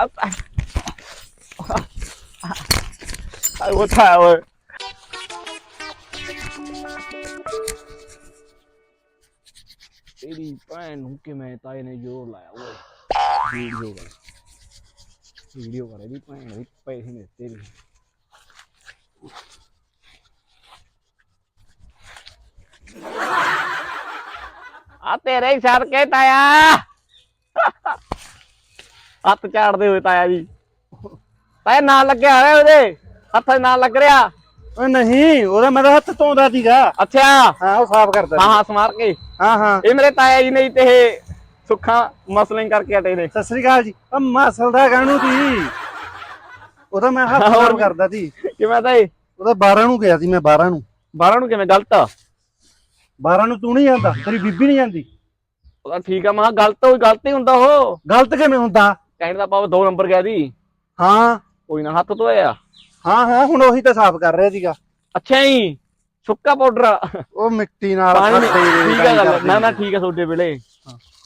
ਆਏ ਉਹ ਥਾ ਓਏ ਤੇਰੀ ਭੈਣ ਨੂੰ ਕਿਵੇਂ ਤਾਏ ਨੇ ਜੋਰ ਲਾਇਆ ਓਏ ਵੀਡੀਓ ਕਰ ਵੀਡੀਓ ਕਰ ਇਹਦੀ ਭੈਣ ਦੀ ਪੈਸੇ ਨੇ ਤੇਰੀ ਆ ਤੇਰੇ ਹੀ ਸਰ ਕੇ ਤਾਇਆ ਹੱਥ ਝਾੜਦੇ ਹੋਏ ਤਾਇਆ ਜੀ। ਤਾਇਆ ਨਾਲ ਲੱਗਿਆ ਹੋਇਆ ਉਹਦੇ? ਹੱਥ ਨਾਲ ਲੱਗ ਰਿਹਾ? ਓਏ ਨਹੀਂ ਉਹਦਾ ਮੇਰਾ ਹੱਥ ਧੋਂਦਾ ਸੀਗਾ। ਅੱਛਾ। ਹਾਂ ਉਹ ਸਾਫ਼ ਕਰਦਾ ਹਾਂ ਹਾਂ ਸਮਾਰ ਕੇ। ਹਾਂ ਹਾਂ। ਇਹ ਮੇਰੇ ਤਾਇਆ ਜੀ ਨੇ ਤੇ ਇਹ ਸੁੱਖਾਂ ਮਸਲਿੰਗ ਕਰਕੇ ਹਟੇ ਨੇ। ਸਤਿ ਸ੍ਰੀ ਅਕਾਲ ਜੀ। ਉਹ ਮਸਲ ਦਾ ਗਾਣੂ ਸੀ। ਉਹਦਾ ਮੈਂ ਹੱਥ ਹੋਰ ਕਰਦਾ ਸੀ। ਕਿਵੇਂ ਤਾਏ? ਉਹਦਾ 12 ਨੂੰ ਗਿਆ ਸੀ ਮੈਂ 12 ਨੂੰ। 12 ਨੂੰ ਕਿਵੇਂ? ਗਲਤ ਆ। 12 ਨੂੰ ਤੂੰ ਨਹੀਂ ਜਾਂਦਾ ਤੇਰੀ ਬੀਬੀ ਨਹੀਂ ਜਾਂਦੀ ਉਹਦਾ ਠੀਕ ਆ ਮਾ ਗਲਤ ਹੋਈ ਗਲਤ ਹੀ ਹੁੰਦਾ ਉਹ। ਗਲਤ ਕਿਵੇਂ ਹੁੰਦਾ? ਕਹਿਣ ਦਾ ਪਾਵ ਦੋ ਨੰਬਰ ਗਿਆ ਦੀ ਹਾਂ। ਕੋਈ ਨਾ ਹੱਥ ਧੋਇਆ। ਹਾਂ ਹਾਂ ਹੁਣ ਉਹੀ ਤਾਂ ਸਾਫ਼ ਕਰ ਰਿਹਾ ਸੀਗਾ। ਅੱਛਾ ਜੀ ਸੁੱਕਾ ਪਾਊਡਰ ਉਹ ਮਿੱਟੀ ਨਾਲ ਪਾਣੀ ਠੀਕ ਆ ਗੱਲ ਨਾ ਨਾ। ਠੀਕ ਆ ਤੁਹਾਡੇ ਵੇਲੇ।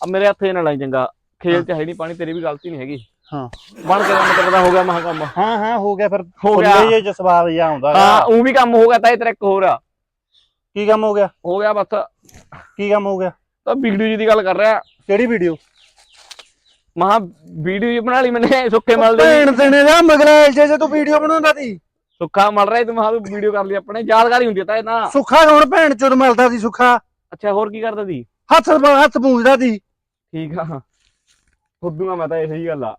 ਆ ਮੇਰੇ ਹੱਥੇ ਨਾਲ ਲਾਈ ਚੰਗਾ। ਖੇਲ ਚ ਹੈ ਨਹੀਂ ਪਾਣੀ ਤੇਰੀ ਵੀ ਗਲਤੀ ਨਹੀਂ ਹੈਗੀ। ਹਾਂ। ਬਣ ਕੇ ਮਤਲਬ ਦਾ ਹੋ ਗਿਆ ਮਹਾ ਕੰਮ। ਹਾਂ ਹਾਂ ਹੋ ਗਿਆ ਫਿਰ। ਹੋ ਗਿਆ। ਜੇ ਸਵਾਦ ਜਿਹਾ ਆਉਂਦਾ। ਹਾਂ ਉਹ ਵੀ ਕੰਮ ਹੋ ਗਿਆ ਤਾਂ ਇਹ ਤੇਰਾ ਇੱਕ ਹੋਰ ਆ। ਕੀ ਕੰਮ ਹੋ ਗਿਆ? ਹੋ ਗਿਆ ਬਸ। ਕੀ ਕੰਮ ਹੋ ਗਿਆ? ਤਾਂ ਵੀਡੀਓ ਜੀ ਦੀ ਗੱਲ ਕਰ ਰਿਹਾ। ਕਿਹੜੀ ਵੀਡੀਓ? ਮਹਾ ਵੀਡੀਓ ਜੀ ਬਣਾ ਲਈ ਮੈਨੇ ਸੁੱਕੇ ਮਲ ਦੇ ਭੈਣ ਦੇਣੇ ਦਾ ਮਗਰੇਲ ਜੇ ਜੇ ਤੂੰ ਵੀਡੀਓ ਬਣਾਉਂਦਾ ਸੀ। ਸੁੱਖਾ ਮਲ ਰਿਹਾ ਤੂੰ ਮਹਾ ਵੀਡੀਓ ਕਰ ਲਈ ਆਪਣੇ ਯਾਦਗਾਰੀ ਹੁੰਦੀ ਤਾਂ ਇਹ ਤਾਂ। ਸੁੱਖਾ ਕੌਣ ਭੈਣ ਚੋਦ ਮਲਦਾ ਸੀ ਸੁੱਖਾ? ਅੱਛਾ ਹੋਰ ਕੀ ਕਰਦਾ ਸੀ? ਹੱਥ ਹੱਥ ਪੂੰਝਦਾ ਸੀ। ਠੀਕ ਆ। ਫੁੱਦੂਗਾ ਮੈਂ ਤਾਂ ਇਹ ਸਹੀ ਗੱਲ ਆ।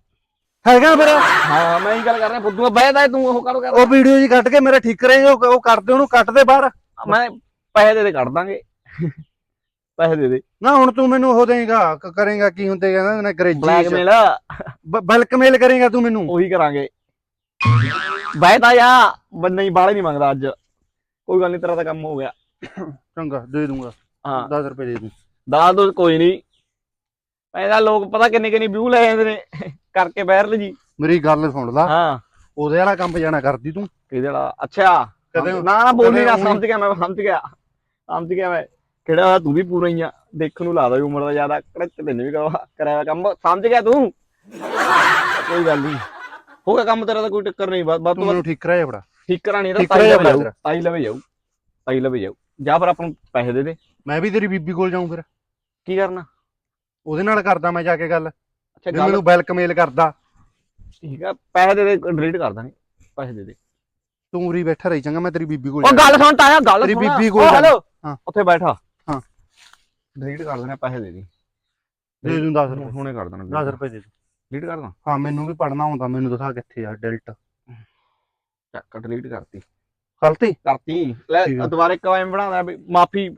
ਹੈਗਾ ਫਿਰ? ਹਾਂ ਮੈਂ ਹੀ ਗੱਲ ਕਰ ਰਿਹਾ ਫੁੱਦੂਗਾ ਬਹਿਦਾ ਤੂੰ ਉਹ ਕਰ ਕਰ ਉਹ ਵੀਡੀਓ ਜੀ ਕੱਟ ਕੇ ਮੇਰਾ ਠੀਕ ਕਰੇ ਉਹ ਉਹ ਕਰਦੇ ਉਹਨੂੰ ਕੱਟ ਦੇ ਬਾਹਰ। ਮੈਂ ਪੈਸੇ ਦੇ ਦੇ ਕੱਢ ਦਾਂਗੇ। ਪੈਸੇ ਦੇ ਦੇ। ਨਾ ਹੁਣ ਤੂੰ ਮੈਨੂੰ ਉਹ ਦੇਂਗਾ ਕਰੇਂਗਾ ਕੀ ਹੁੰਦੇ ਕਹਿੰਦਾ ਨਾ ਅੰਗਰੇਜ਼ੀ ਬਲੈਕਮੇਲ ਬਲਕਮੇਲ ਕਰੇਂਗਾ ਤੂੰ ਮੈਨੂੰ। ਉਹੀ ਕਰਾਂਗੇ। ਬਹਿਦਾ ਆ ਬੰਦਾ ਹੀ ਬਾਲੇ ਨਹੀਂ ਮੰਗਦਾ ਅੱਜ। ਕੋਈ ਗੱਲ ਨਹੀਂ ਤੇਰਾ ਤਾਂ ਕੰਮ ਹੋ ਗਿਆ। ਚੰਗਾ ਦੇ ਦੂੰਗਾ। ਹਾਂ। 10 ਰੁਪਏ ਦੇ ਦੂੰ। ਦਾਲ ਦੋ ਕੋਈ ਨਹੀਂ। ਪੈਦਾ ਲੋਕ ਪਤਾ ਕਿੰਨੇ ਕਿੰਨੇ ਵਿਊ ਲੈ ਜਾਂਦੇ ਨੇ। ਕਰਕੇ ਵਾਇਰਲ ਜੀ। ਮੇਰੀ ਗੱਲ ਸੁਣ ਲਾ। ਹਾਂ। ਉਹਦੇ ਵਾਲਾ ਕੰਮ ਜਾਣਾ ਕਰਦੀ ਤੂੰ। ਕਿਹਦੇ ਵਾਲਾ? ਅੱਛਾ। ਕਦੇ- ਨਾ ਨਾ ਬੋਲੀ ਨਾ ਸਮਝ ਗਿਆ ਮੈਂ ਸਮਝ ਗਿਆ। ਸਮਝ ਗਿਆ ਮੈਂ। ਕਿਹੜਾ ਤੂੰ ਵੀ ਪੂਰਾ ਹੀ ਆ। ਦੇਖਣ ਨੂੰ ਲੱਗਦਾ ਵੀ ਉਮਰ ਦਾ ਜ਼ਿਆਦਾ ਕਿਹੜਾ ਤੈਨੂੰ ਵੀ ਹੋਇਆ ਕੰਮ। ਸਮਝ ਗਿਆ ਤੂੰ? ਕੋਈ ਗੱਲ ਨਹੀਂ ਹੋ ਗਿਆ ਕੰਮ ਤੇਰਾ ਤਾਂ ਕੋਈ ਟੱਕਰ ਨਹੀਂ ਬਾਤ ਬਾਤ ਤੂੰ ਮੈਨੂੰ ਠੀਕ ਕਰਾਇਆ ਬੜਾ ਠੀਕ ਕਰਾਣੀ ਤਾਂ ਤਾਈ ਕਰਾਇਆ ਲਵੇ ਜਾਊ ਤੇਰਾ। ਤਾਈ ਲਵੇ ਜਾਊ ਤਾਈ ਲਵੇ ਜਾਊ। ਜਾਂ ਫਿਰ ਆਪਾਂ ਨੂੰ ਪੈਸੇ ਦੇ ਦੇ। ਮੈਂ ਵੀ ਤੇਰੀ ਬੀਬੀ ਕੋਲ ਜਾਊਂ ਫਿਰ। ਕੀ ਕਰਨਾ? ਉਹਦੇ ਨਾਲ ਕਰਦਾ ਮੈਂ ਜਾ ਕੇ ਗੱਲ। ਅੱਛਾ ਮੈਨੂੰ ਬੈਲਕਮੇਲ ਕਰਦਾ। ਠੀਕ ਆ ਪੈਸੇ ਦੇ ਦੇ ਡਿਲੀਟ ਕਰ ਦਾਂਗੇ ਪੈਸੇ ਦੇ ਦੇ। ਤੂੰ ਉਰੀ ਬੈਠਾ ਰਹੀ ਚੰਗਾ ਮੈਂ ਤੇਰੀ ਬੀਬੀ ਕੋਲ ਉਹ। ਗੱਲ ਸੁਣ ਤਾਇਆ ਗੱਲ ਤੇਰੀ ਸੁਣ। ਬੀਬੀ ਕੋਲ। ਹੈਲੋ ਹਾਂ। ਉੱਥੇ ਬੈਠਾ। ਡਿਲੀਟ ਕਰ ਦੇਣਾ ਪੈਸੇ ਦੇ ਦੀ। ਦੇ ਦੂੰ 10 ਰੁਪਏ। ਹੁਣੇ ਕਰ ਦੇਣਾ 10 ਰੁਪਏ ਦੇ ਦੂੰ ਡਿਲੀਟ ਕਰ ਦਾਂ? ਹਾਂ ਮੈਨੂੰ ਵੀ ਪੜਨਾ ਹੁੰਦਾ ਮੈਨੂੰ ਦਿਖਾ ਕਿੱਥੇ ਆ ਡੈਲਟ। ਚੱਕ ਡਿਲੀਟ ਕਰਤੀ। ਗਲਤੀ ਕਰਤੀ। ਲੈ। ਦੁਬਾਰਾ ਇੱਕ ਵਾਰ ਬਣਾਦਾ ਵੀ ਮਾਫੀ।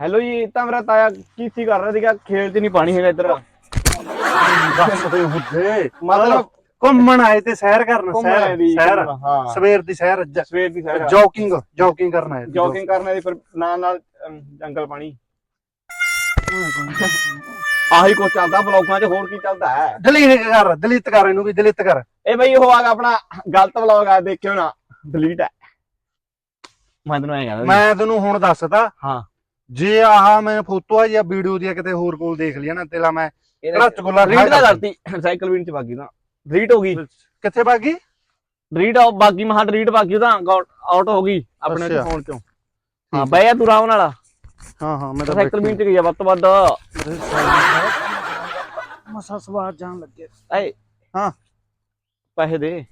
ਹੈਲੋ ਜੀ ਇਹ ਤਾਂ ਮੇਰਾ ਤਾਇਆ ਕੀ ਸੀ ਕਰ ਰਿਹਾ ਸੀਗਾ? ਖੇਲ 'ਚ ਨਹੀਂ ਪਾਣੀ ਹੈਗਾ ਇੱਧਰ। ਹੁੰਦੇ ਮਤਲਬ ਘੁੰਮਣ ਆਏ ਤੇ ਸੈਰ ਕਰਨ ਸੈਰ ਸੈਰ। ਹਾਂ। ਸਵੇਰ ਦੀ ਸੈਰ ਸਵੇਰ ਦੀ ਸੈਰ। ਜੋਕਿੰਗ ਜੋਕਿੰਗ ਕਰਨ ਆਏ ਜੋਗਿੰਗ ਕਰਨ ਦੀ ਫਿਰ ਨਾਲ ਨਾਲ ਜੰਗਲ ਪਾਣੀ। ਆਹੀ ਕੁਛ ਚੱਲਦਾ ਬਲੌਗਾਂ 'ਚ ਹੋਰ ਕੀ ਚੱਲਦਾ ਹੈ? ਡਿਲੀਟ ਕਰ ਡਿਲੀਟ ਕਰ ਇਹਨੂੰ ਵੀ ਡਿਲੀਟ ਕਰ। ਇਹ ਬਈ ਉਹ ਆ ਗਿਆ ਆਪਣਾ ਗਲਤ ਬਲੌਗ ਆ ਦੇਖਿਓ ਨਾ ਡਿਲੀਟ ਹੈ। ਮੈਂ ਤੈਨੂੰ ਐਂ ਕਹਿੰਦਾ ਮੈਂ ਤੈਨੂੰ ਹੁਣ ਦੱਸਦਾ ਹਾਂ। ਜੇ ਆਹ ਮੈਂ ਫੋਟੋਆਂ ਜਾਂ ਵੀਡੀਓ ਦੀਆਂ ਕਿਤੇ ਹੋਰ ਕੋਲ ਦੇਖ ਲਿਆ ਨਾ ਤੇਲਾ ਮੈਂ ਕਿਹੜਾ ਚਗੁੱਲਾ ਤਾਂ ਖਾ ਕਰਤੀ ਸਾਈਕਲ ਵੀਨ 'ਚ ਬਾਗੀ ਨਾ। ਡਿਲੀਟ ਹੋ ਗਈ। ਕਿੱਥੇ ਬਾਗੀ ਡਿਲੀਟ ਆ ਬਾਗੀ ਮਹਾ ਡਿਲੀਟ ਬਾਗੀ ਤਾਂ ਆਊਟ ਹੋ ਗਈ ਆਪਣੇ। ਫੋਨ 'ਚੋਂ। ਹਾਂ ਬਈ ਤੂੰ ਰਾਮ ਨਾਲ। ਹਾਂ ਹਾਂ ਮੈਂ ਤਾਂ ਸਾਈਕਲ ਵੀਨ 'ਚ ਗਈ ਆ ਵੱਧ ਤੋਂ ਵੱਧ। ਮਸਾ ਸਵਾਦ ਜਾਣ ਲੱਗੇ। ਏ ਹਾਂ। ਪੈਸੇ ਦੇ।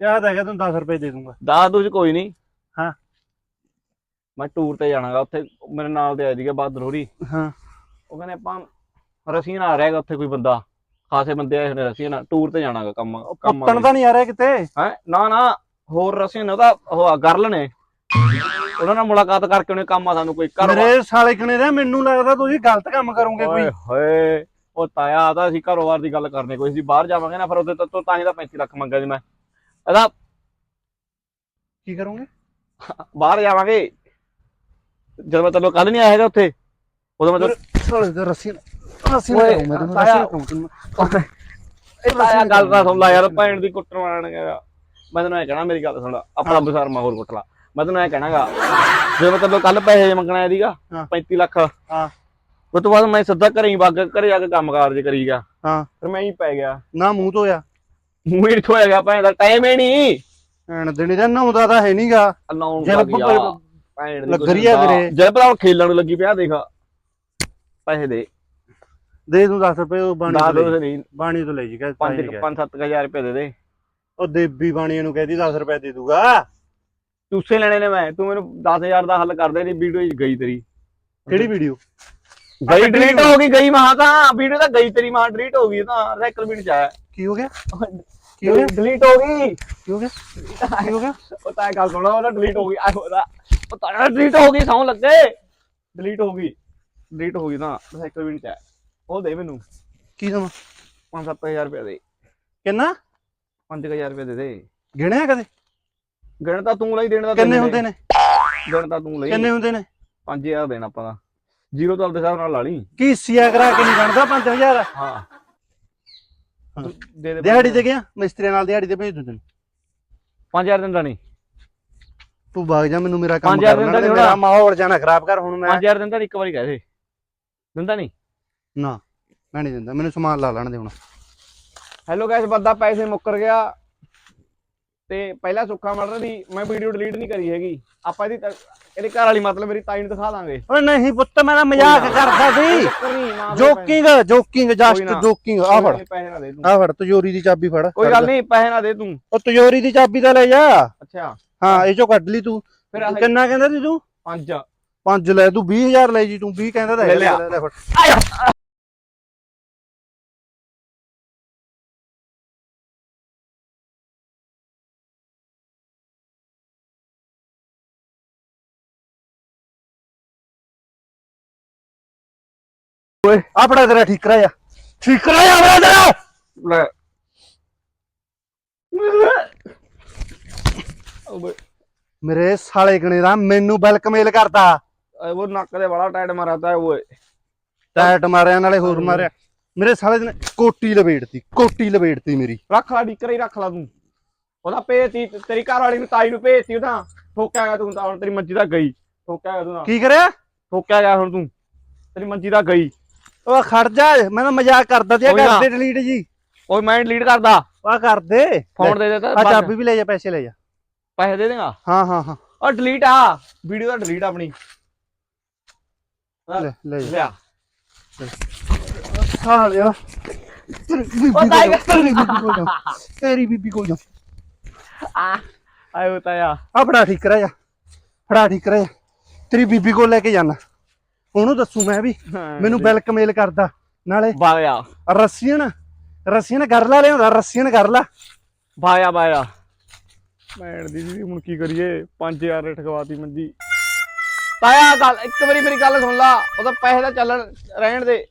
ਯਾਦ ਹੈਗਾ ਤੈਨੂੰ 10 ਰੁਪਏ ਦੇ ਦੂੰਗਾ। ਦਸ ਦੂਜ ਕੋਈ ਨਹੀਂ। ਹਾਂ। ਮੈਂ ਟੂਰ ਤੇ ਜਾਣਾਗਾ ਉੱਥੇ ਮੇਰੇ ਨਾਲ ਦੇ ਆਇਆ ਸੀਗਾ ਬਹਾਦਰ ਹੋਰੀ। ਹਾਂ। ਉਹ ਕਹਿੰਦੇ ਆਪਾਂ ਰਸੀਨ ਆ ਰਿਹਾਗਾ ਉੱਥੇ ਕੋਈ ਬੰਦਾ। ਖਾਸੇ ਬੰਦੇ ਆਏ ਹੋਣੇ ਰਸੀਨ ਟੂਰ ਤੇ ਜਾਣਾਗਾ ਕੰਮ ਕੰਮ ਪੁੱਤਣ ਤਾਂ ਨਹੀਂ ਆ ਰਿਹਾ ਕਿਤੇ? ਹੈ? ਨਾ ਨਾ ਹੋਰ ਰਸੀਨ ਉਹਦਾ ਉਹ ਆ, ਗਰਲ ਨੇ। ਉਹਨਾਂ ਨਾਲ ਮੁਲਾਕਾਤ ਕਰਕੇ ਉਹਨੇ ਕੰਮ ਆ ਸਾਨੂੰ ਕੋਈ ਘਰ ਮੇਰੇ ਸਾਲੇ ਕਨੇ ਦਾ? ਮੈਨੂੰ ਲੱਗਦਾ ਤੁਸੀਂ ਗਲਤ ਕੰਮ ਕਰੋਗੇ ਕੋਈ। ਓਏ ਹੋਏ ਉਹ ਤਾਇਆ ਆਦਾ ਅਸੀਂ ਕਾਰੋਬਾਰ ਦੀ ਗੱਲ ਕਰਨੀ ਕੋਈ ਅਸੀਂ ਬਾਹਰ ਜਾਵਾਂਗੇ ਨਾ ਫਿਰ ਉਹਦੇ ਤੋਂ ਤਾਂ ਹੀ ਤਾਂ 35 ਲੱਖ ਮੰਗਿਆ ਸੀ ਮੈਂ। ਇਹਦਾ ਕੀ ਕਰੋਗੇ? ਬਾਹਰ ਜਾਵਾਂਗੇ। ਜਦੋਂ ਮੈਂ ਤੈਨੂੰ ਕੱਲ ਨਹੀਂ ਆਇਆ ਹੈਗਾ ਉੱਥੇ ਉਦੋਂ ਮੈਂ ਤੈਨੂੰ ਸਾਲੇ ਦਾ ਰੱਸੀ ਰੱਸੀ ਓਏ, ਕਰੂੰ ਮੈਂ ਤੈਨੂੰ ਤਾਇਆ। ਰੱਸੀ ਕਰੂੰ ਇਹ ਤਾਇਆ ਗੱਲ ਤਾਂ ਸੁਣ ਲੈ ਯਾਰ ਭੈਣ ਦੀ ਕੁੱਟਣ ਵਾਲਣ ਗਿਆ ਮੈਂ ਤੈਨੂੰ ਐ ਕਹਿਣਾ ਮੇਰੀ ਗੱਲ ਸੁਣ ਆਪਣਾ ਬਸਾਰ ਮਾਹੌਲ ਕੁੱਟ ਲਾ। ਮੈਂ ਤੈਨੂੰ ਐ ਕਹਿਣਾਗਾ ਜਦੋਂ ਮੈਂ ਤੈਨੂੰ ਕੱਲ ਪੈਸੇ ਮੰਗਣਾ ਹਾਂ। 35 ਲੱਖ। ਹਾਂ। ਉਸ ਤੋਂ ਬਾਅਦ ਮੈਂ ਸਿੱਧਾ ਘਰੇ ਹੀ ਵਗ ਘਰੇ ਜਾ ਕੇ ਕੰਮ ਕਾਰਜ ਕਰੀ ਗਿਆ। ਹਾਂ। ਫਿਰ ਮੈਂ ਹੀ ਪੈ ਗਿਆ। ਨਾ ਮੂੰਹ ਧੋਇਆ। ਮੂੰਹ ਹੀ ਧੋਇਆ ਗਿਆ ਭੈਣ ਦਾ ਟਾਈਮ ਹੀ ਨਹੀਂ ਐਣ ਦਿਨੇ ਦਾ ਨਹਾਉਂਦਾ ਤਾਂ ਹੈ ਨਹੀਂਗਾ ਵੀਰੇ। ਭਰਾ ਖੇਲਣ ਲੱਗੀ ਪਿਆ ਦੇਖ। ਪੈਸੇ ਦੇ। ਦੇ ਦੂੰ 10 ਰੁਪਏ ਉਹ ਬਾਣੀ ਤੋਂ ਨਹੀਂ। ਬਾਣੀ ਤੋਂ ਲੈ ਜੀ ਕਹ 5 5 7000 ਰੁਪਏ ਦੇ ਦੇ। ਉਹ ਦੇਬੀ ਬਾਣੀ ਨੂੰ ਕਹਿਦੀ 10 ਰੁਪਏ ਦੇ ਦੂਗਾ। ਚੂਸੇ ਲੈਣੇ ਨੇ ਮੈਂ ਤੂੰ ਮੈਨੂੰ 10000 ਦਾ ਹੱਲ ਕਰ ਦੇ ਨਹੀਂ ਵੀਡੀਓ ਗਈ ਤੇਰੀ। ਕਿਹੜੀ ਵੀਡੀਓ ਗਈ ਡਿਲੀਟ ਹੋ ਗਈ ਗਈ ਮਹਾ ਤਾਂ ਵੀਡੀਓ ਤਾਂ ਗਈ ਤੇਰੀ ਮਹਾ ਡਿਲੀਟ ਹੋ ਗਈ ਤਾਂ ਸਾਈਕਲ ਵੀ ਚ ਆਇਆ। ਕੀ ਹੋ ਗਿਆ? ਕੀ ਹੋ ਗਿਆ? ਡਿਲੀਟ ਹੋ ਗਈ। ਕੀ ਹੋ ਗਿਆ? ਕੀ ਹੋ ਗਿਆ? ਉਹ ਤਾਂ ਗੱਲ ਸੁਣੋ ਉਹਦਾ ਡਿਲੀਟ ਹੋ ਗਈ ਆ ਉਹਦਾ ਉਹ ਤਾਂ ਡਿਲੀਟ ਹੋ ਗਈ ਸੌਂ ਲੱਗੇ। ਡਿਲੀਟ ਹੋ ਗਈ ਡਿਲੀਟ ਹੋ ਗਈ ਤਾਂ ਸਾਈਕਲ ਵੀ ਚ ਆਇਆ। ਉਹ ਦੇ ਮੈਨੂੰ। ਕੀ ਦਵਾਂ 5-7000 ਰੁਪਏ ਦੇ। ਕਿੰਨਾ? 5000 ਰੁਪਏ ਦੇ ਦੇ। ਗਿਣਿਆ ਕਦੇ? ਗਣ ਤਾਂ ਤੂੰ ਲਈ ਦੇਣ ਦਾ ਕਿੰਨੇ ਹੁੰਦੇ ਨੇ? ਗਣ ਤਾਂ ਤੂੰ ਲਈ। ਕਿੰਨੇ ਹੁੰਦੇ ਨੇ? 5000 ਦੇਣਾ ਆਪਾਂ ਦਾ। ਜ਼ੀਰੋ ਤੋਂ ਆਪਦੇ ਹਿਸਾਬ ਨਾਲ ਲਾ ਲਈ। ਕੀ ਸੀਆ ਕਰਾ ਕੇ ਨਹੀਂ ਗਣਦਾ 5000 ਹਾਂ। ਹਾਂ। ਤੂੰ ਦੇ ਦੇ ਦਿਹਾੜੀ ਤੇ ਗਿਆ? ਮਿਸਤਰੀ ਨਾਲ ਦਿਹਾੜੀ ਤੇ ਭੇਜ ਦੂੰ ਤੈਨੂੰ 5000 ਦਿੰਦਾ ਨਹੀਂ। ਤੂੰ ਵਗ ਜਾ ਮੈਨੂੰ ਮੇਰਾ ਕੰਮ ਪੰਜ ਹਜ਼ਾਰ ਕਰ ਦਿੰਦਾ ਨੀ ਹੋਣਾ। ਮਾਹੌਲ ਜਾਣਾ ਖਰਾਬ ਕਰ ਹੁਣ ਮੈਂ। 5000 ਦਿੰਦਾ ਨੀ, ਇੱਕ ਵਾਰੀ ਕਹਿ ਦਿੰਦਾ ਨਹੀਂ। ਨਾ ਮੈਂ ਨਹੀਂ ਦਿੰਦਾ। ਮੈਨੂੰ ਸਮਾਨ ਲਾ ਲੈਣ ਦੇ ਹੁਣ। ਹੈਲੋ ਗਾਇਸ ਬੰਦਾ ਪੈਸੇ ਮੁੱਕਰ ਗਿਆ। ਤੇ ਪਹਿਲਾ ਸੁੱਖਾ ਮੜ ਰਹੀ ਮੈਂ ਵੀਡੀਓ ਡਿਲੀਟ ਨਹੀਂ ਕਰੀ ਹੈਗੀ। ਆਪਾਂ ਇਹਦੀ ਤਾਂ- ਇਹਦੇ ਘਰ ਵਾਲੀ ਮਤਲਬ ਮੇਰੀ ਤਾਈ ਨੂੰ ਦਿਖਾ ਦਾਂਗੇ। ਓਏ ਨਹੀਂ ਪੁੱਤ ਮੈਂ ਤਾਂ ਮਜ਼ਾਕ ਕਰਦਾ ਸੀ। ਦੇ ਜੋਕਿੰਗ ਜੋਕਿੰਗ ਜਸਟ ਨਾ। ਜੋਕਿੰਗ। ਆ ਫੜ। ਕੋਈ ਪੈਸੇ ਨਾ ਦੇ ਤੂੰ। ਆ ਫੜ ਤਜੋਰੀ ਦੀ ਚਾਬੀ ਫੜ। ਕੋਈ ਗੱਲ ਨਹੀਂ ਪੈਸੇ ਨਾ ਦੇ ਤੂੰ। ਉਹ ਤਜੋਰੀ ਦੀ ਚਾਬੀ ਤਾਂ ਲੈ ਜਾ। ਅੱਛਾ। ਹਾਂ ਇਹ ਚੋਂ ਕੱਢ ਲਈ ਤੂੰ। ਫਿਰ ਆਹ ਕਿੰਨਾ ਕਹਿੰਦਾ ਸੀ ਤੂੰ? ਪੰਜ। ਪੰਜ ਲੈ ਤੂੰ 20000 ਲੈ ਜੀ ਤੂੰ 20 ਕਹਿੰਦਾ ਤਾਂ ਲੈ ਹੈਗਾ, ਲਿਆ। ਲੈ ਲੈ ਫੜ। ਓਏ ਆ ਫੜਾ ਤੇਰਾ ਠੀਕ ਕਰਾਇਆ ਠੀਕ ਕਰਾਇਆ ਫੜਾ ਤੇਰਾ। ਲੈ। ਬਈ, ਮੇਰੇ ਸਾਲੇ ਗਣੇ ਦਾ ਮੈਨੂੰ ਬੈਲਕਮੇਲ ਕਰਦਾ ਉਹ ਨੱਕ ਦੇ ਬੜਾ ਟਾਈਟ ਮਾਰਦਾ ਹੈ ਓਏ। ਟਾਇਟ ਮਾਰਿਆ ਨਾਲੇ ਹੋਰ ਮਾਰਿਆ। ਮੇਰੇ ਸਾਲੇ ਨੇ ਕੋਟੀ ਲਵੇੜਤੀ ਕੋਟੀ ਲਵੇੜਤੀ ਮੇਰੀ। ਰੱਖ ਲਾ ਡਿੱਕਰ ਹੀ ਰੱਖ ਲਾ ਤੂੰ। ਉਹਦਾ ਭੇਜਤੀ ਤੇਰੀ ਘਰ ਵਾਲੀ ਨੂੰ ਤਾਈ ਨੂੰ ਭੇਜਤੀ ਉਹਦਾ। ਠੋਕਿਆ ਗਿਆ ਤੂੰ ਤਾਂ ਹੁਣ ਤੇਰੀ ਮੰਜੀ ਦਾ ਗਈ। ਠੋਕਿਆ ਗਿਆ ਤੂੰ ਤਾਂ। ਕੀ ਕਰਿਆ? ਠੋਕਿਆ ਗਿਆ ਹੁਣ ਤੂੰ। ਤੇਰੀ ਮੰਜੀ ਦਾ ਗਈ। ਉਹ ਖੜ ਜਾ ਮੈਂ ਤਾਂ ਮਜ਼ਾਕ ਕਰਦਾ ਤੇ ਕੋਈ ਨਾ। ਕਰਦੇ ਡਿਲੀਟ ਜੀ। ਓਏ ਮੈਂ ਲੀਡ ਕਰਦਾ। ਆ ਕਰਦੇ ਫੋਨ ਦੇ ਦੇ ਤਾਂ ਆ ਬਸ, ਚਾਬੀ ਵੀ ਲੈ ਜਾ ਪੈਸੇ ਲੈ ਜਾ। ਪੈਸੇ ਦੇ ਦੇਗਾ? ਹਾਂ ਹਾਂ ਹਾਂ। ਔਰ ਡਿਲੀਟ ਆ। ਵੀਡੀਓ ਦਾ ਡਿਲੀਟ ਆਪਣੀ। ਲੈ ਲੈ ਜਾ। ਲਿਆ। ਸਾਲਿਆ ਤੇਰੀ ਬੀਬੀ ਕੋਲ- ਤੇਰੀ ਬੀਬੀ ਕੋਲ ਜਾ ਤੇਰੀ ਬੀਬੀ ਕੋਲ ਜਾ। ਆ ਆਇਓ ਤਾਇਆ। ਆ ਫੜਾ ਠੀਕ ਕਰਾ ਜਾ। ਫੜਾ ਠੀਕ ਕਰਾ ਜਾ। ਤੇਰੀ ਬੀਬੀ ਕੋਲ ਲੈ ਕੇ ਜਾਣਾ ਉਹਨੂੰ ਦੱਸੂ ਮੈਂ ਵੀ। ਮੈਨੂੰ ਵੈਲਕਮੇਲ ਕਰਦਾ। ਨਾਲੇ ਬਾਇਆ। ਰਸੀਅਨ ਰਸੀਅਨ ਗਰਲਾ ਲਿਆਉਂਦਾ ਰਸੀਅਨ ਗਰਲਾ ਬਾਇਆ ਬਾਇਆ। ਭੈਣ ਦੀ ਜੀ ਹੁਣ ਕੀ ਕਰੀਏ 5000 ਰੇਟ ਖਵਾਤੀ ਮੰਜੀ। ਤਾਇਆ ਗੱਲ ਇੱਕ ਵਾਰੀ ਮੇਰੀ ਗੱਲ ਸੁਣ ਲਾ ਉਹਦਾ ਪੈਸੇ ਦਾ ਚੱਲਣ ਰਹਿਣ ਦੇ।